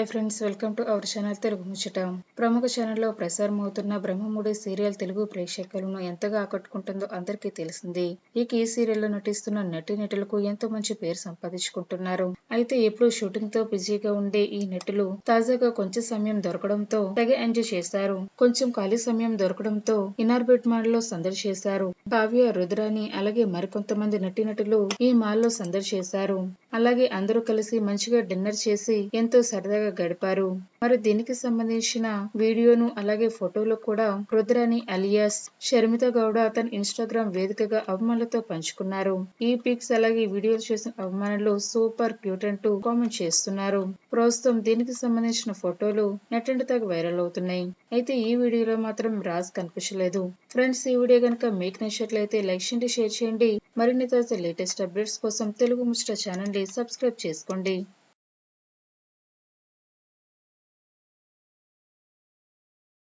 Hi friends welcome to our channel Telugu ముచ్చట. ప్రముఖ ఛానల్లో ప్రసారం అవుతున్న బ్రహ్మముడి సీరియల్ తెలుగు ప్రేక్షకులను ఎంతగా ఆకట్టుకుంటుందో అందరికీ తెలిసింది. ఇక ఈ సీరియల్లో నటిస్తున్న నటి నటులకు ఎంతో మంచి పేరు సంపాదించుకుంటున్నారు. అయితే ఎప్పుడు షూటింగ్తో బిజీగా ఉండే ఈ నటులు తాజాగా కొంచెం సమయం దొరకడంతో తెగ ఎంజాయ్ చేశారు. కొంచెం ఖాళీ సమయం దొరకడంతో ఇనార్బిట్ మాల్లో సందడి చేశారు. కావ్య రుద్రాని అలాగే మరికొంతమంది నటీనటులు ఈ మాల్లో సందడి చేశారు. అలాగే అందరూ కలిసి మంచిగా డిన్నర్ చేసి ఎంతో సరదాగా గడిపారు. మరి దీనికి సంబంధించిన వీడియోను అలాగే ఫోటోలు కూడా రుద్రాని అలియాస్ షర్మిత గౌడ తన ఇన్స్టాగ్రామ్ వేదికగా అభిమానులతో పంచుకున్నారు. ఈ పిక్స్ అలాగే వీడియోలు చేసిన అభిమానులు సూపర్ క్యూట్ అంటూ కామెంట్ చేస్తున్నారు. ప్రస్తుతం దీనికి సంబంధించిన ఫోటోలు నెట్టండి తగ్గ వైరల్ అవుతున్నాయి. అయితే ఈ వీడియోలో మాత్రం రాజ్ కనిపించలేదు. ఫ్రెండ్స్ ఈ వీడియో కనుక మీకు నచ్చినట్లయితే లైక్ చేయండి షేర్ చేయండి. మరిన్ని తాజా లేటెస్ట్ అప్డేట్స్ కోసం తెలుగు ముచ్చట ఛానల్ని సబ్స్క్రైబ్ చేసుకోండి.